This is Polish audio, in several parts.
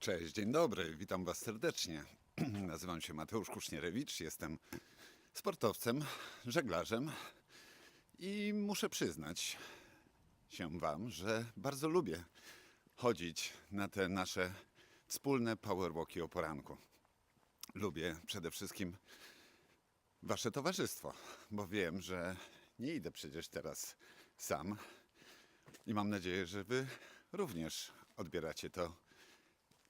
Cześć, dzień dobry, witam Was serdecznie. Nazywam się Mateusz Kusznierewicz, jestem sportowcem, żeglarzem i muszę przyznać się Wam, że bardzo lubię chodzić na te nasze wspólne powerwalki o poranku. Lubię przede wszystkim Wasze towarzystwo, bo wiem, że nie idę przecież teraz sam i mam nadzieję, że Wy również odbieracie to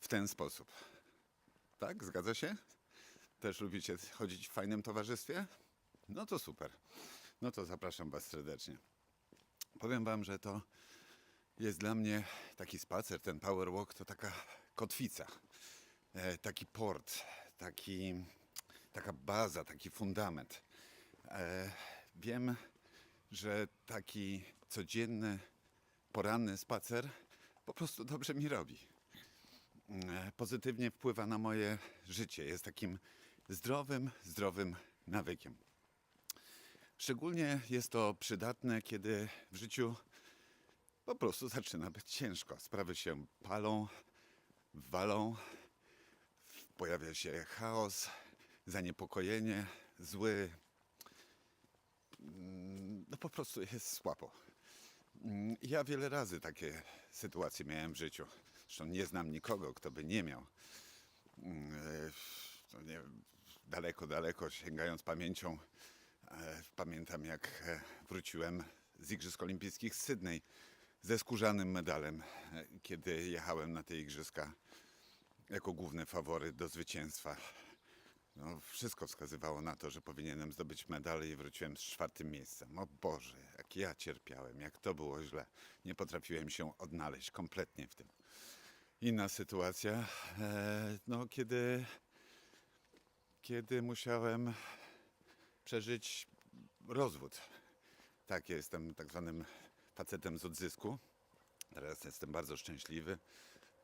w ten sposób. Tak? Zgadza się? Też lubicie chodzić w fajnym towarzystwie? No to super. No to zapraszam Was serdecznie. Powiem Wam, że to jest dla mnie taki spacer, ten power walk to taka kotwica, e, taki port, taki, taka baza, taki fundament. E, wiem, że taki codzienny, poranny spacer po prostu dobrze mi robi pozytywnie wpływa na moje życie. Jest takim zdrowym, zdrowym nawykiem. Szczególnie jest to przydatne, kiedy w życiu po prostu zaczyna być ciężko. Sprawy się palą, walą, pojawia się chaos, zaniepokojenie, zły. Mm, No po prostu jest słabo. Mm, Ja wiele razy takie sytuacje miałem w życiu. Zresztą nie znam nikogo, kto by nie miał. Mm, e, nie, daleko, daleko sięgając pamięcią, e, pamiętam jak e, wróciłem z Igrzysk Olimpijskich z Sydney ze skórzanym medalem, kiedy jechałem na te igrzyska jako główny faworyt do zwycięstwa. No, wszystko wskazywało na to, że powinienem zdobyć medal i wróciłem z czwartym miejscem. O Boże, jak ja cierpiałem, jak to było źle. Nie potrafiłem się odnaleźć kompletnie w tym. Inna sytuacja, e, no kiedy, kiedy musiałem przeżyć rozwód. Tak, ja jestem tak zwanym facetem z odzysku. Teraz jestem bardzo szczęśliwy.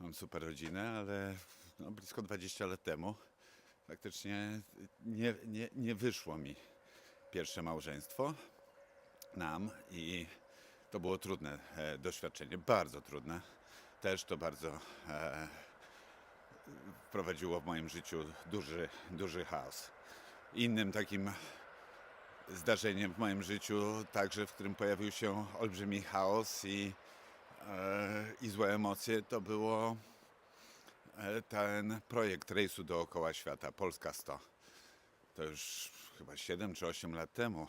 Mam super rodzinę, ale no, blisko 20 lat temu faktycznie nie, nie, nie wyszło mi pierwsze małżeństwo nam i to było trudne e, doświadczenie, bardzo trudne. Też to bardzo e, wprowadziło w moim życiu duży, duży chaos. Innym takim zdarzeniem w moim życiu, także w którym pojawił się olbrzymi chaos i, e, i złe emocje, to było e, ten projekt rejsu dookoła świata, Polska 100. To już chyba 7 czy 8 lat temu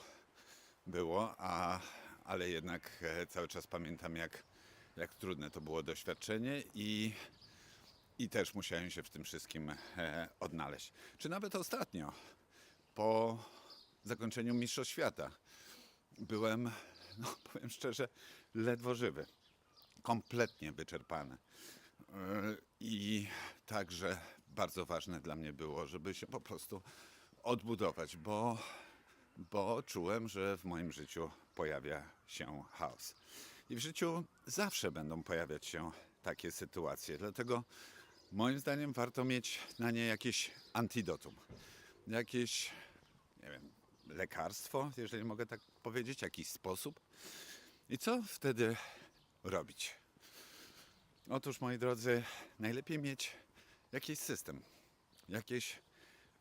było, a, ale jednak e, cały czas pamiętam, jak, jak trudne to było doświadczenie i, i też musiałem się w tym wszystkim e, odnaleźć. Czy nawet ostatnio, po zakończeniu Mistrzostw Świata, byłem, no powiem szczerze, ledwo żywy. Kompletnie wyczerpany. Yy, I także bardzo ważne dla mnie było, żeby się po prostu odbudować, bo, bo czułem, że w moim życiu pojawia się chaos. I w życiu zawsze będą pojawiać się takie sytuacje. Dlatego moim zdaniem warto mieć na nie jakieś antidotum. Jakieś, nie wiem, lekarstwo, jeżeli mogę tak powiedzieć, jakiś sposób. I co wtedy robić? Otóż, moi drodzy, najlepiej mieć jakiś system, jakieś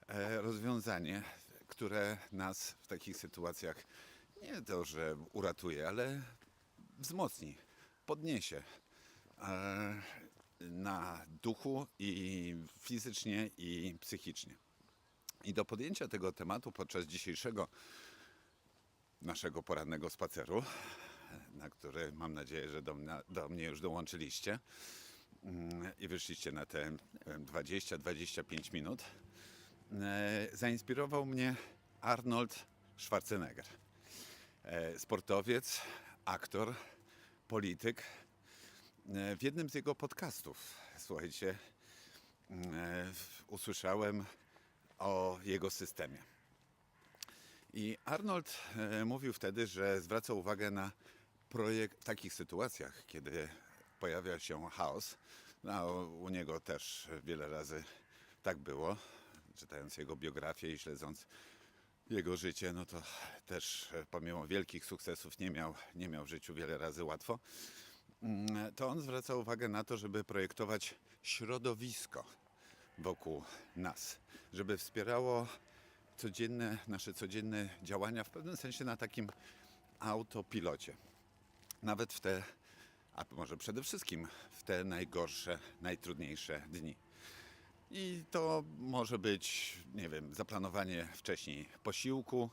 e, rozwiązanie, które nas w takich sytuacjach nie to, że uratuje, ale wzmocni, podniesie e, na duchu i fizycznie i psychicznie. I do podjęcia tego tematu podczas dzisiejszego naszego porannego spaceru, na który mam nadzieję, że do, mnie- do mnie już dołączyliście mm, i wyszliście na te nie wiem, 20-25 minut, e, zainspirował mnie Arnold Schwarzenegger. E, Sportowiec, aktor, polityk. E, W jednym z jego podcastów, słuchajcie, e, usłyszałem o jego systemie. I Arnold e, mówił wtedy, że zwraca uwagę na projekt w takich sytuacjach, kiedy pojawia się chaos. No, u niego też wiele razy tak było. Czytając jego biografię i śledząc jego życie, no to też e, pomimo wielkich sukcesów nie miał, nie miał w życiu wiele razy łatwo. mm, to on zwraca uwagę na to, żeby projektować środowisko wokół nas, żeby wspierało codzienne, nasze codzienne działania w pewnym sensie na takim autopilocie. Nawet w te, a może przede wszystkim w te najgorsze, najtrudniejsze dni. I to może być, nie wiem, zaplanowanie wcześniej posiłku,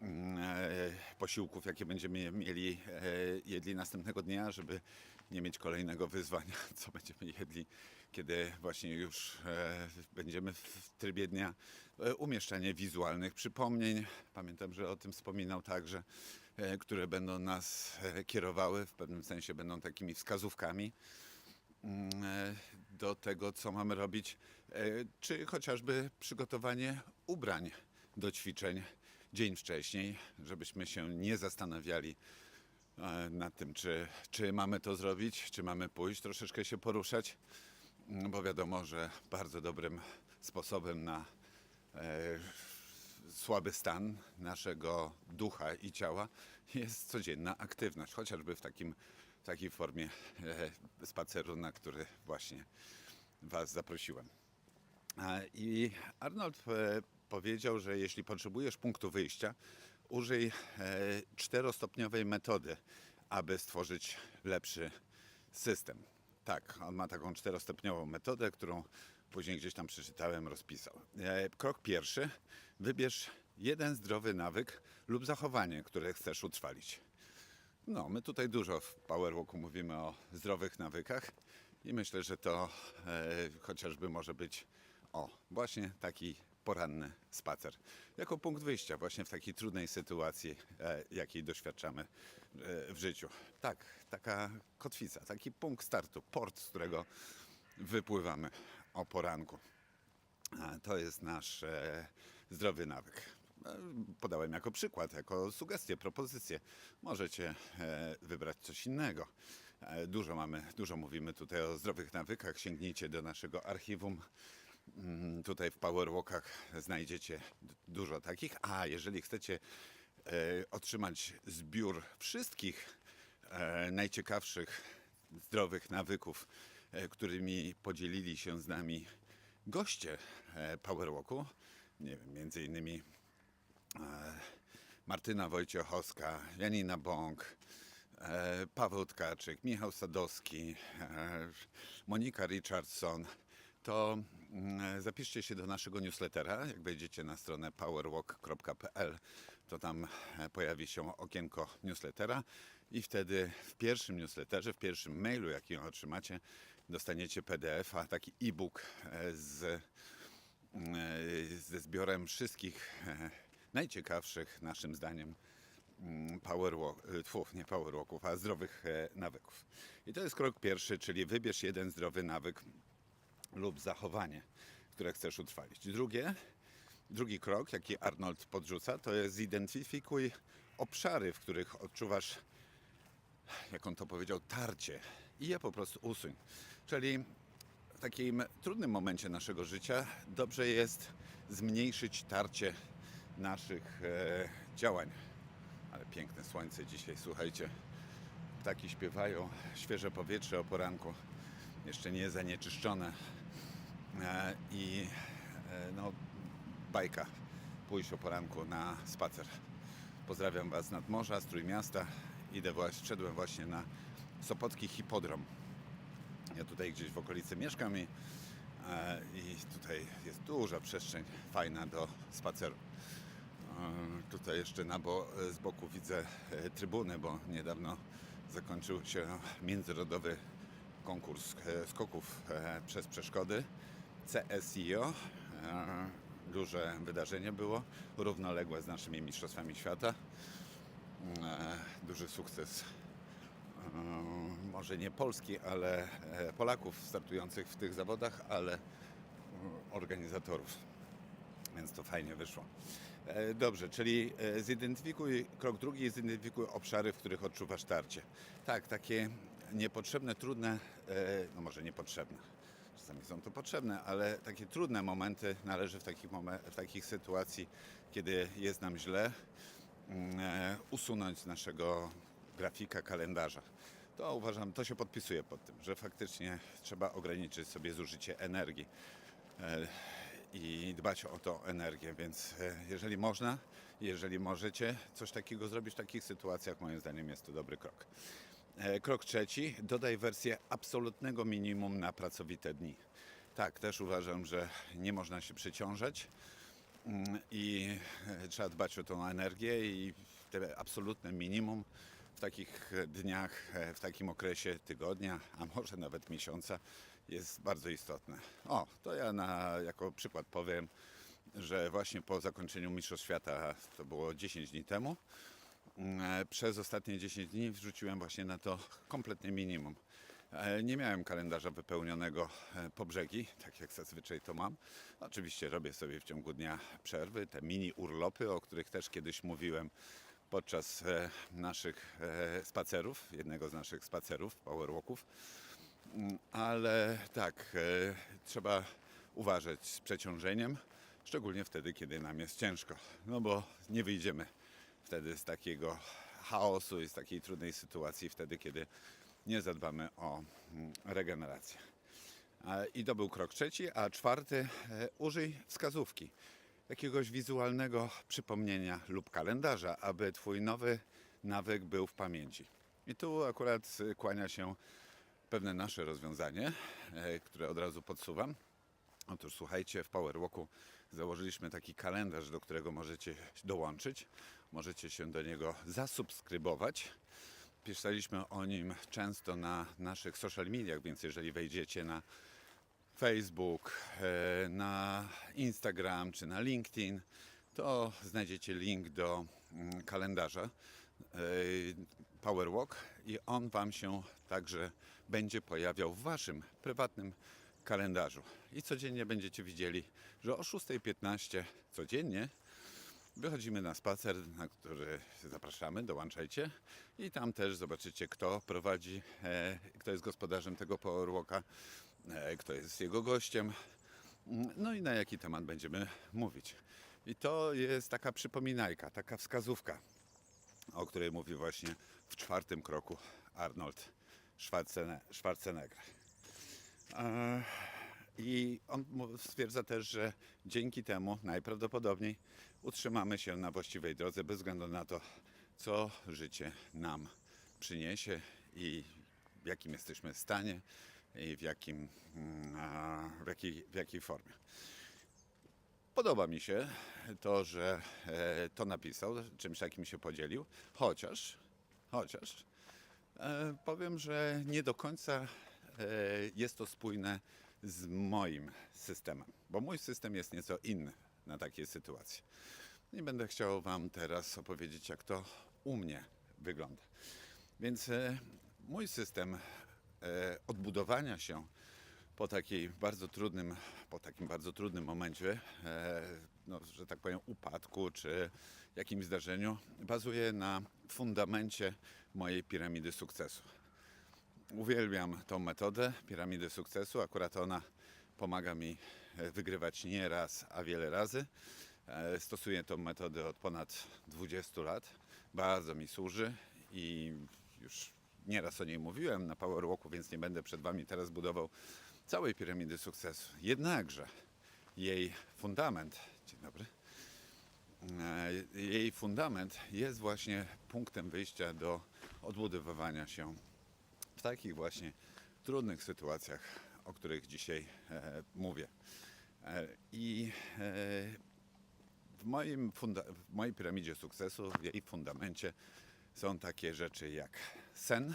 mm, e, posiłków, jakie będziemy mieli, e, jedli następnego dnia, żeby nie mieć kolejnego wyzwania, co będziemy jedli, kiedy właśnie już e, będziemy w trybie dnia. E, Umieszczanie wizualnych przypomnień, pamiętam, że o tym wspominał także, które będą nas kierowały, w pewnym sensie będą takimi wskazówkami mm, do tego, co mamy robić, e, czy chociażby przygotowanie ubrań do ćwiczeń dzień wcześniej, żebyśmy się nie zastanawiali e, nad tym, czy, czy mamy to zrobić, czy mamy pójść, troszeczkę się poruszać, mm, bo wiadomo, że bardzo dobrym sposobem na e, słaby stan naszego ducha i ciała jest codzienna aktywność, chociażby w takim, takiej formie e, spaceru, na który właśnie Was zaprosiłem. I Arnold e, powiedział, że jeśli potrzebujesz punktu wyjścia, użyj e, czterostopniowej metody, aby stworzyć lepszy system. Tak, on ma taką czterostopniową metodę, którą później gdzieś tam przeczytałem, rozpisał. Krok pierwszy, wybierz jeden zdrowy nawyk lub zachowanie, które chcesz utrwalić. No, my tutaj dużo w Powerwalku mówimy o zdrowych nawykach i myślę, że to e, chociażby może być o, właśnie taki poranny spacer. Jako punkt wyjścia właśnie w takiej trudnej sytuacji, e, jakiej doświadczamy e, w życiu. Tak, taka kotwica, taki punkt startu, port, z którego wypływamy o poranku. To jest nasz e, zdrowy nawyk. E, Podałem jako przykład, jako sugestię, propozycję. Możecie e, wybrać coś innego. E, Dużo mamy, dużo mówimy tutaj o zdrowych nawykach. Sięgnijcie do naszego archiwum. Mm, Tutaj w Powerwalkach znajdziecie dużo takich. A jeżeli chcecie otrzymać zbiór wszystkich najciekawszych zdrowych nawyków, którymi podzielili się z nami goście Powerwalku, nie wiem, między innymi Martyna Wojciechowska, Janina Bąk, e, Paweł Tkaczyk, Michał Sadowski, e, Monika Richardson, to mm, zapiszcie się do naszego newslettera. Jak wejdziecie na stronę powerwalk.pl, to tam e, pojawi się okienko newslettera i wtedy w pierwszym newsletterze, w pierwszym mailu, jaki otrzymacie, dostaniecie PDF-a, taki e-book e, z, e, ze zbiorem wszystkich e, najciekawszych, naszym zdaniem, mm, powerwalk, e, tfu, nie powerwalków, a zdrowych e, nawyków. I to jest krok pierwszy, czyli wybierz jeden zdrowy nawyk lub zachowanie, które chcesz utrwalić. Drugie, drugi krok, jaki Arnold podrzuca, to jest zidentyfikuj obszary, w których odczuwasz, jak on to powiedział, tarcie i je po prostu usuń. Czyli w takim trudnym momencie naszego życia dobrze jest zmniejszyć tarcie naszych e, działań. Ale piękne słońce dzisiaj, słuchajcie. Ptaki śpiewają, świeże powietrze o poranku, jeszcze nie zanieczyszczone. E, I e, no, bajka, pójść o poranku na spacer. Pozdrawiam Was z nadmorza, z Trójmiasta. Idę właśnie, wszedłem właśnie na Sopocki Hipodrom. Ja tutaj gdzieś w okolicy mieszkam i, i tutaj jest duża przestrzeń fajna do spaceru. E, Tutaj jeszcze na bo, z boku widzę e, trybuny, bo niedawno zakończył się międzynarodowy konkurs e, skoków e, przez przeszkody CSIO. E, Duże wydarzenie było, równoległe z naszymi Mistrzostwami Świata. E, Duży sukces e, może nie Polski, ale e, Polaków startujących w tych zawodach, ale e, organizatorów. Więc to fajnie wyszło. E, Dobrze, czyli e, zidentyfikuj, krok drugi, zidentyfikuj obszary, w których odczuwasz tarcie. Tak, takie niepotrzebne, trudne, e, no może niepotrzebne, czasami są to potrzebne, ale takie trudne momenty należy w takich, w takich sytuacji, kiedy jest nam źle, mm, usunąć z naszego grafika kalendarza. to uważam, to się podpisuje pod tym, że faktycznie trzeba ograniczyć sobie zużycie energii i dbać o tą energię, więc e, jeżeli można, jeżeli możecie coś takiego zrobić w takich sytuacjach, moim zdaniem jest to dobry krok. E, Krok trzeci, dodaj wersję absolutnego minimum na pracowite dni. Tak, też uważam, że nie można się przeciążać mm, i e, trzeba dbać o tą energię i te absolutne minimum w takich dniach, w takim okresie tygodnia, a może nawet miesiąca jest bardzo istotne. O, to ja na, jako przykład powiem, że właśnie po zakończeniu Mistrzostw Świata, to było 10 dni temu, mm, przez ostatnie 10 dni wrzuciłem właśnie na to kompletnie minimum. E, Nie miałem kalendarza wypełnionego e, po brzegi, tak jak zazwyczaj to mam. Oczywiście robię sobie w ciągu dnia przerwy, te mini urlopy, o których też kiedyś mówiłem podczas e, naszych e, spacerów, jednego z naszych spacerów, powerwalków. Mm, Ale tak, e, trzeba uważać z przeciążeniem, szczególnie wtedy, kiedy nam jest ciężko, no bo nie wyjdziemy wtedy z takiego chaosu i z takiej trudnej sytuacji, wtedy, kiedy nie zadbamy o mm, regenerację. I to był krok trzeci, a czwarty, e, użyj wskazówki, jakiegoś wizualnego przypomnienia lub kalendarza, aby Twój nowy nawyk był w pamięci. I tu akurat e, kłania się pewne nasze rozwiązanie, e, które od razu podsuwam. Otóż słuchajcie, w Powerwalku założyliśmy taki kalendarz, do którego możecie dołączyć. Możecie się do niego zasubskrybować. Pisaliśmy o nim często na naszych social mediach, więc jeżeli wejdziecie na Facebook, e, na Instagram czy na LinkedIn, to znajdziecie link do mm, kalendarza Powerwalk i on Wam się także będzie pojawiał w Waszym prywatnym kalendarzu. I codziennie będziecie widzieli, że o 6.15 codziennie wychodzimy na spacer, na który zapraszamy, dołączajcie i tam też zobaczycie, kto prowadzi, e, kto jest gospodarzem tego Powerwalka, e, kto jest jego gościem, no i na jaki temat będziemy mówić. I to jest taka przypominajka, taka wskazówka, o której mówi właśnie w czwartym kroku Arnold Schwarzenegger. E, I on stwierdza też, że dzięki temu najprawdopodobniej utrzymamy się na właściwej drodze bez względu na to, co życie nam przyniesie i w jakim jesteśmy stanie i w, jakim, mm, w, jakiej, w jakiej formie. Podoba mi się to, że e, to napisał, czymś takim się podzielił, chociaż, chociaż e, powiem, że nie do końca e, jest to spójne z moim systemem, bo mój system jest nieco inny na takie sytuacje. Nie będę chciał Wam teraz opowiedzieć, jak to u mnie wygląda. Więc mój system odbudowania się po takiej bardzo trudnym, po takim bardzo trudnym momencie, e, no, że tak powiem, upadku czy jakimś zdarzeniu, bazuje na fundamencie mojej piramidy sukcesu. Uwielbiam tą metodę piramidy sukcesu. Akurat ona pomaga mi e, wygrywać nie raz, a wiele razy. E, Stosuję tą metodę od ponad 20 lat. Bardzo mi służy i już nieraz o niej mówiłem na Powerwalku, więc nie będę przed Wami teraz budował całej piramidy sukcesu. Jednakże jej fundament, dzień dobry, E, jej fundament jest właśnie punktem wyjścia do odbudowywania się w takich właśnie trudnych sytuacjach, o których dzisiaj e, mówię. E, I e, w, moim w mojej piramidzie sukcesu, w jej fundamencie są takie rzeczy jak sen.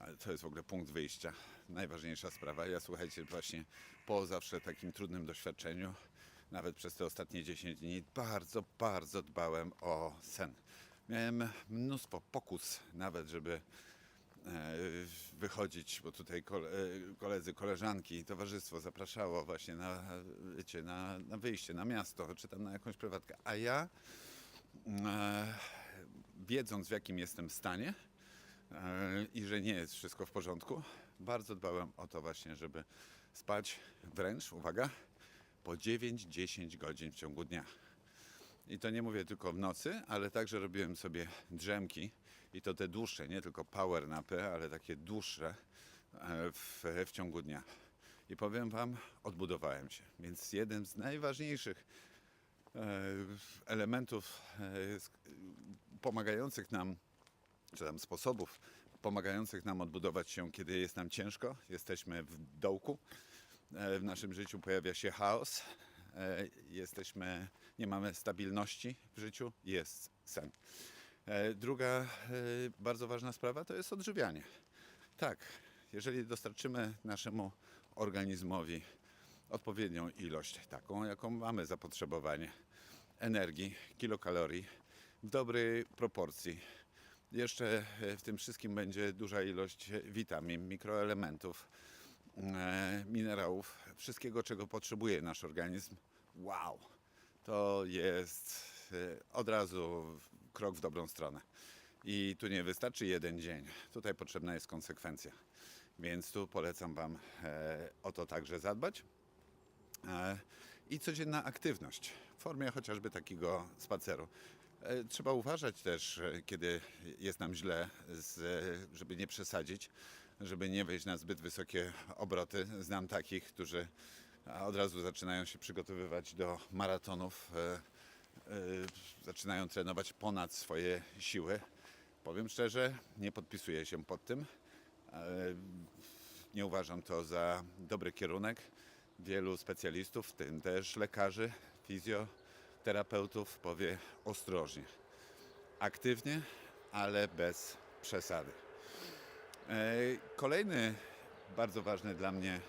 Ale To jest w ogóle punkt wyjścia. Najważniejsza sprawa. Ja słuchajcie, właśnie po zawsze takim trudnym doświadczeniu, nawet przez te ostatnie 10 dni, bardzo, bardzo dbałem o sen. Miałem mnóstwo pokus, nawet żeby e, wychodzić, bo tutaj e, koledzy, koleżanki, towarzystwo zapraszało właśnie na, wiecie, na, na wyjście, na miasto, czy tam na jakąś prywatkę. A ja, e, wiedząc w jakim jestem stanie i że nie jest wszystko w porządku, bardzo dbałem o to właśnie, żeby spać wręcz, uwaga, po 9-10 godzin w ciągu dnia. I to nie mówię tylko w nocy, ale także robiłem sobie drzemki I to te dłuższe, nie tylko power napy, ale takie dłuższe e, w, w ciągu dnia. I powiem Wam, odbudowałem się. Więc jeden z najważniejszych e, elementów e, pomagających nam, czy tam sposobów pomagających nam odbudować się, kiedy jest nam ciężko, jesteśmy w dołku, e, w naszym życiu pojawia się chaos, e, jesteśmy, nie mamy stabilności w życiu, jest sen. E, Druga bardzo ważna sprawa to jest odżywianie. Tak, jeżeli dostarczymy naszemu organizmowi odpowiednią ilość, taką jaką mamy zapotrzebowanie energii, kilokalorii w dobrej proporcji. Jeszcze e, w tym wszystkim będzie duża ilość witamin, mikroelementów, e, minerałów, wszystkiego czego potrzebuje nasz organizm. Wow! To jest e, od razu krok w dobrą stronę. I tu nie wystarczy jeden dzień. Tutaj potrzebna jest konsekwencja. Więc tu polecam Wam e, o to także zadbać. E, I codzienna aktywność w formie chociażby takiego spaceru. E, Trzeba uważać też, e, kiedy jest nam źle, e, żeby nie przesadzić, żeby nie wejść na zbyt wysokie obroty. Znam takich, którzy od razu zaczynają się przygotowywać do maratonów, zaczynają trenować ponad swoje siły. Powiem szczerze, nie podpisuję się pod tym. Nie uważam to za dobry kierunek. Wielu specjalistów, w tym też lekarzy, fizjoterapeutów, powie ostrożnie. Aktywnie, ale bez przesady. E, Kolejny bardzo ważny dla mnie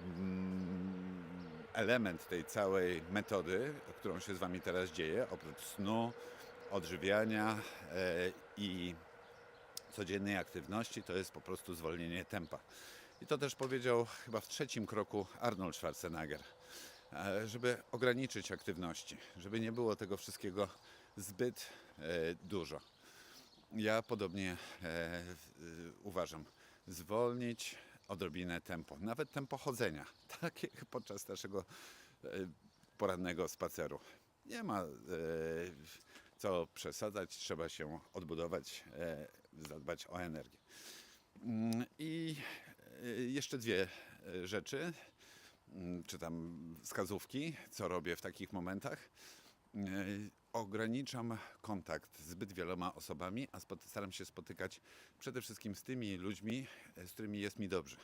mm, element tej całej metody, którą się z Wami teraz dzieje, oprócz snu, odżywiania e, i codziennej aktywności, to jest po prostu zwolnienie tempa. I to też powiedział chyba w trzecim kroku Arnold Schwarzenegger, żeby ograniczyć aktywności, żeby nie było tego wszystkiego zbyt e, dużo. Ja podobnie e, uważam. Zwolnić odrobinę tempo, nawet tempo chodzenia, tak jak podczas naszego e, porannego spaceru. Nie ma e, co przesadzać, trzeba się odbudować, e, zadbać o energię. Mm, I e, jeszcze dwie e, rzeczy, czy tam wskazówki, co robię w takich momentach. E, Ograniczam kontakt z zbyt wieloma osobami, a staram się spotykać przede wszystkim z tymi ludźmi, e, z którymi jest mi dobrze,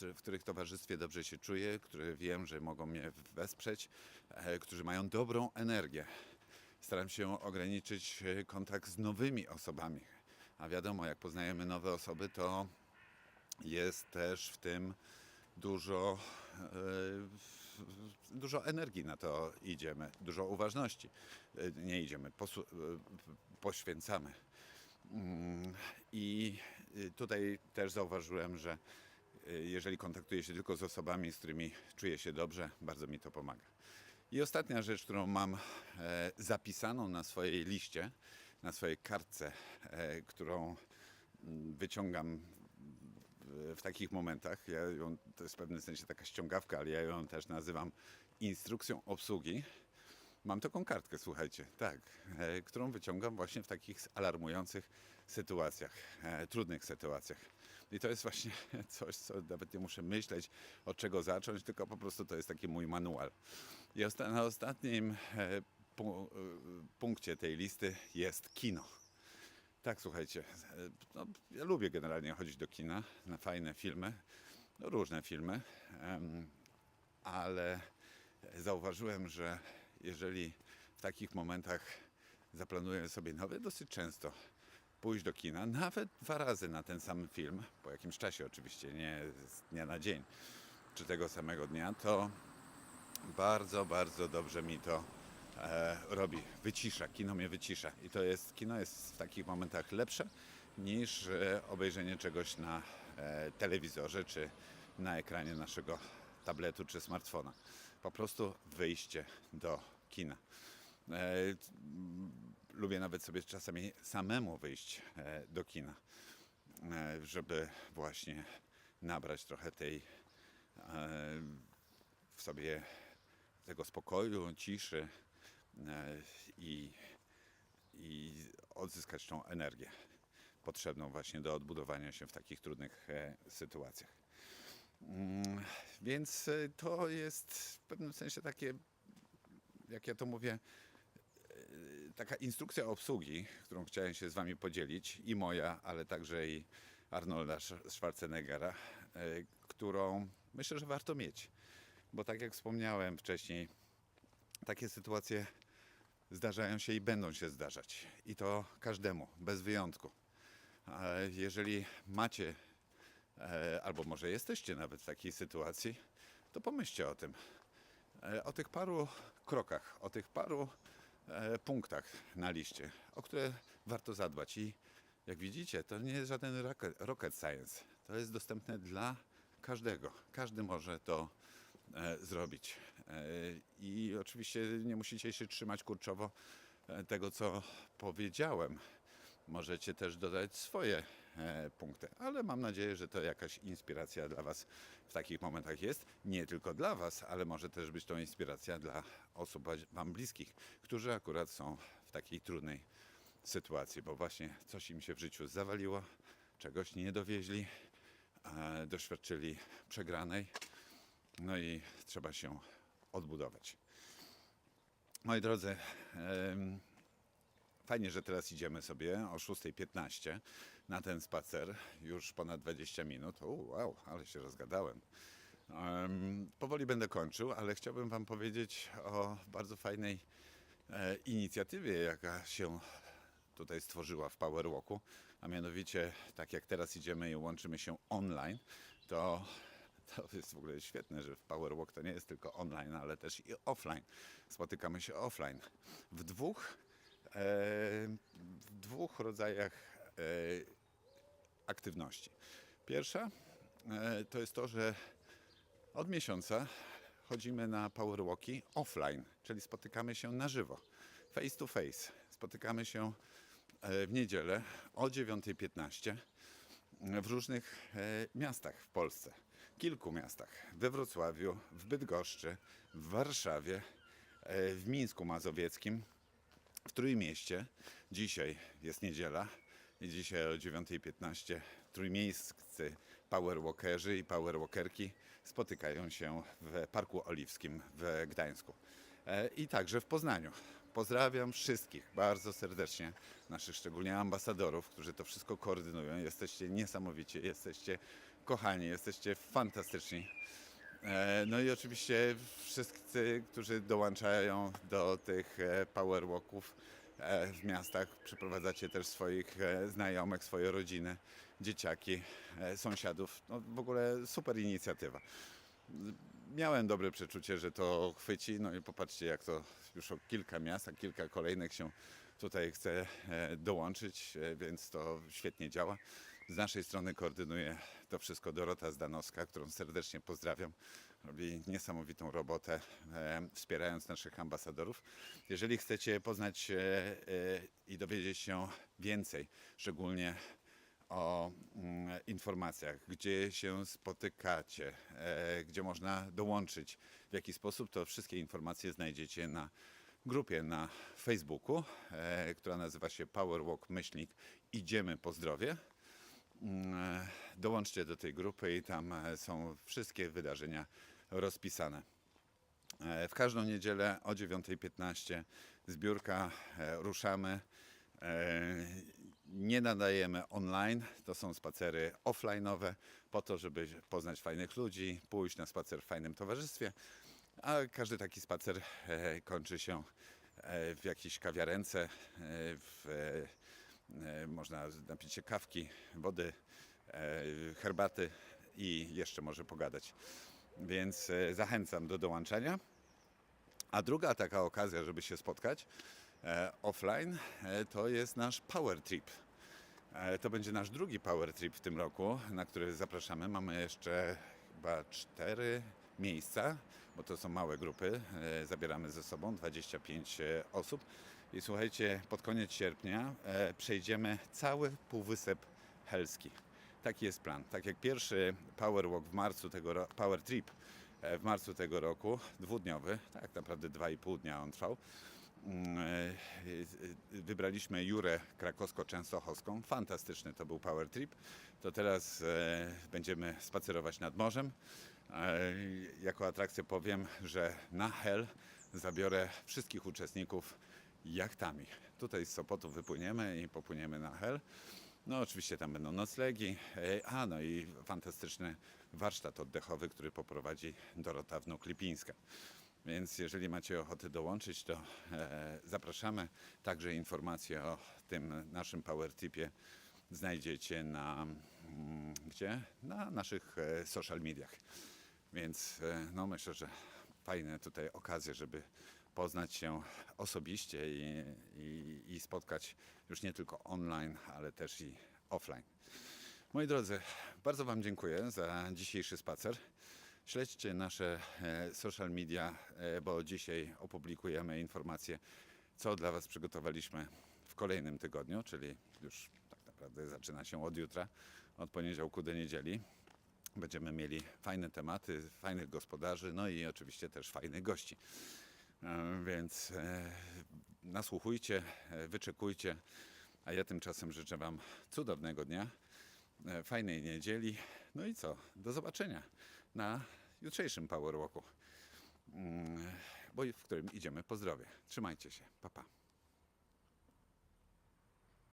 w których towarzystwie dobrze się czuję, które wiem, że mogą mnie wesprzeć, e, którzy mają dobrą energię. Staram się ograniczyć kontakt z nowymi osobami. A wiadomo, jak poznajemy nowe osoby, to jest też w tym dużo, e, dużo energii na to idziemy, dużo uważności. E, Nie idziemy, e, poświęcamy. Mm, I tutaj też zauważyłem, że jeżeli kontaktuję się tylko z osobami, z którymi czuję się dobrze, bardzo mi to pomaga. I ostatnia rzecz, którą mam zapisaną na swojej liście, na swojej kartce, którą mm, wyciągam w, takich momentach. Ja ją, to jest w pewnym sensie taka ściągawka, ale ja ją też nazywam instrukcją obsługi. Mam taką kartkę, słuchajcie, tak, e, którą wyciągam właśnie w takich alarmujących sytuacjach, e, trudnych sytuacjach. I to jest właśnie coś, co nawet nie muszę myśleć, od czego zacząć, tylko po prostu to jest taki mój manual. I osta- na ostatnim e, e, punkcie tej listy jest kino. Tak, słuchajcie, e, no, ja lubię generalnie chodzić do kina na fajne filmy, no, różne filmy, ale zauważyłem, że jeżeli w takich momentach zaplanuję sobie nowy, dosyć często pójść do kina, nawet dwa razy na ten sam film, po jakimś czasie oczywiście, nie z dnia na dzień, czy tego samego dnia, to bardzo, bardzo dobrze mi to e, robi. Wycisza, kino mnie wycisza. I to jest, kino jest w takich momentach lepsze niż e, obejrzenie czegoś na e, telewizorze, czy na ekranie naszego tabletu, czy smartfona. Po prostu wyjście do kina. E, lubię nawet sobie czasami samemu wyjść e, do kina, e, żeby właśnie nabrać trochę tej e, w sobie tego spokoju, ciszy i, i odzyskać tą energię. potrzebną właśnie do odbudowania się w takich trudnych e, sytuacjach. Mm, Więc e, to jest w pewnym sensie takie, jak ja to mówię, e, taka instrukcja obsługi, którą chciałem się z Wami podzielić, i moja, ale także i Arnolda Sch- Schwarzeneggera, e, którą myślę, że warto mieć. Bo tak jak wspomniałem wcześniej, takie sytuacje zdarzają się i będą się zdarzać. I to każdemu, bez wyjątku. Jeżeli macie, e, albo może jesteście nawet w takiej sytuacji, to pomyślcie o tym. E, O tych paru krokach, o tych paru e, punktach na liście, o które warto zadbać. I jak widzicie, to nie jest żaden rocket, science. To jest dostępne dla każdego. Każdy może to zrobić. E, I oczywiście nie musicie się trzymać kurczowo e, tego, co powiedziałem. Możecie też dodać swoje e, punkty, ale mam nadzieję, że to jakaś inspiracja dla Was w takich momentach jest. Nie tylko dla Was, ale może też być to inspiracja dla osób wa- Wam bliskich, którzy akurat są w takiej trudnej sytuacji, bo właśnie coś im się w życiu zawaliło, czegoś nie dowieźli, doświadczyli przegranej, no i trzeba się odbudować. Moi drodzy, fajnie, że teraz idziemy sobie o 6.15 na ten spacer, już ponad 20 minut. O, wow, ale się rozgadałem. Em, powoli będę kończył, ale chciałbym Wam powiedzieć o bardzo fajnej e, inicjatywie, jaka się tutaj stworzyła w Powerwalku, a mianowicie tak jak teraz idziemy i łączymy się online, to to jest w ogóle świetne, że w Powerwalk to nie jest tylko online, ale też i offline. Spotykamy się offline w dwóch, e, w dwóch rodzajach e, aktywności. Pierwsza e, to jest to, że od miesiąca chodzimy na powerwalki offline, czyli spotykamy się na żywo, face to face. Spotykamy się e, w niedzielę o 9.15 w różnych e, miastach w Polsce. Kilku miastach. We Wrocławiu, w Bydgoszczy, w Warszawie, e, w Mińsku Mazowieckim, w Trójmieście. Dzisiaj jest niedziela i dzisiaj o 9.15 trójmiejscy powerwalkerzy i powerwalkerki spotykają się w Parku Oliwskim w Gdańsku. E, I także w Poznaniu. Pozdrawiam wszystkich bardzo serdecznie, naszych szczególnie ambasadorów, którzy to wszystko koordynują. Jesteście niesamowici, jesteście kochani, jesteście fantastyczni. E, No i oczywiście wszyscy, którzy dołączają do tych e, powerwalków e, w miastach, przyprowadzacie też swoich znajomych, swoje rodziny, dzieciaki, sąsiadów. No w ogóle super inicjatywa. Miałem dobre przeczucie, że to chwyci, no i popatrzcie jak to już o kilka miast, a kilka kolejnych się tutaj chce dołączyć, więc to świetnie działa. Z naszej strony koordynuje to wszystko Dorota Zdanowska, którą serdecznie pozdrawiam. Robi niesamowitą robotę, e, wspierając naszych ambasadorów. Jeżeli chcecie poznać e, e, i dowiedzieć się więcej, szczególnie o mm, informacjach, gdzie się spotykacie, e, gdzie można dołączyć, w jaki sposób, to wszystkie informacje znajdziecie na grupie na Facebooku, e, która nazywa się Powerwalk Myślnik Idziemy po zdrowie. Mm, e, Dołączcie do tej grupy i tam e, są wszystkie wydarzenia rozpisane. E, W każdą niedzielę o 9.15 zbiórka, ruszamy. Nie nadajemy online, to są spacery offline'owe, po to, żeby poznać fajnych ludzi, pójść na spacer w fajnym towarzystwie, a każdy taki spacer kończy się w jakiejś kawiarence, w, można napić się kawki, wody, e, herbaty i jeszcze może pogadać. Więc e, zachęcam do dołączenia. A druga taka okazja, żeby się spotkać e, offline, e, to jest nasz Power Trip. E, to będzie nasz drugi Power Trip w tym roku, na który zapraszamy. Mamy jeszcze chyba cztery miejsca, bo to są małe grupy. E, zabieramy ze sobą 25 e, osób. I słuchajcie, pod koniec sierpnia e, przejdziemy cały Półwysep Helski. Taki jest plan. Tak jak pierwszy Power Walk w marcu tego Power Trip e, w marcu tego roku, dwudniowy, tak naprawdę dwa i pół dnia on trwał, Mm, e, e, Wybraliśmy Jurę krakowsko-częstochowską. Fantastyczny to był power trip. To teraz będziemy spacerować nad morzem. Jako atrakcję powiem, że na Hel zabiorę wszystkich uczestników jachtami. Tutaj z Sopotu wypłyniemy i popłyniemy na Hel. No oczywiście tam będą noclegi, e, a no i fantastyczny warsztat oddechowy, który poprowadzi Dorota Wnuk-Lipińska. Więc jeżeli macie ochotę dołączyć, to e, zapraszamy. Także informacje o tym naszym power tipie znajdziecie na mm, gdzie? Na naszych e, social mediach. Więc e, no myślę, że fajne tutaj okazje, żeby poznać się osobiście i, i, i spotkać już nie tylko online, ale też i offline. Moi drodzy, bardzo Wam dziękuję za dzisiejszy spacer. Śledźcie nasze e, social media, e, bo dzisiaj opublikujemy informacje, co dla Was przygotowaliśmy w kolejnym tygodniu, czyli już tak naprawdę zaczyna się od jutra, od poniedziałku do niedzieli. Będziemy mieli fajne tematy, fajnych gospodarzy, no i oczywiście też fajnych gości. E, Więc e, nasłuchujcie, e, wyczekujcie, a ja tymczasem życzę Wam cudownego dnia, fajnej niedzieli. No i co? Do zobaczenia na jutrzejszym Power Walku, mm, bo w którym idziemy po zdrowie. Trzymajcie się. Pa, pa.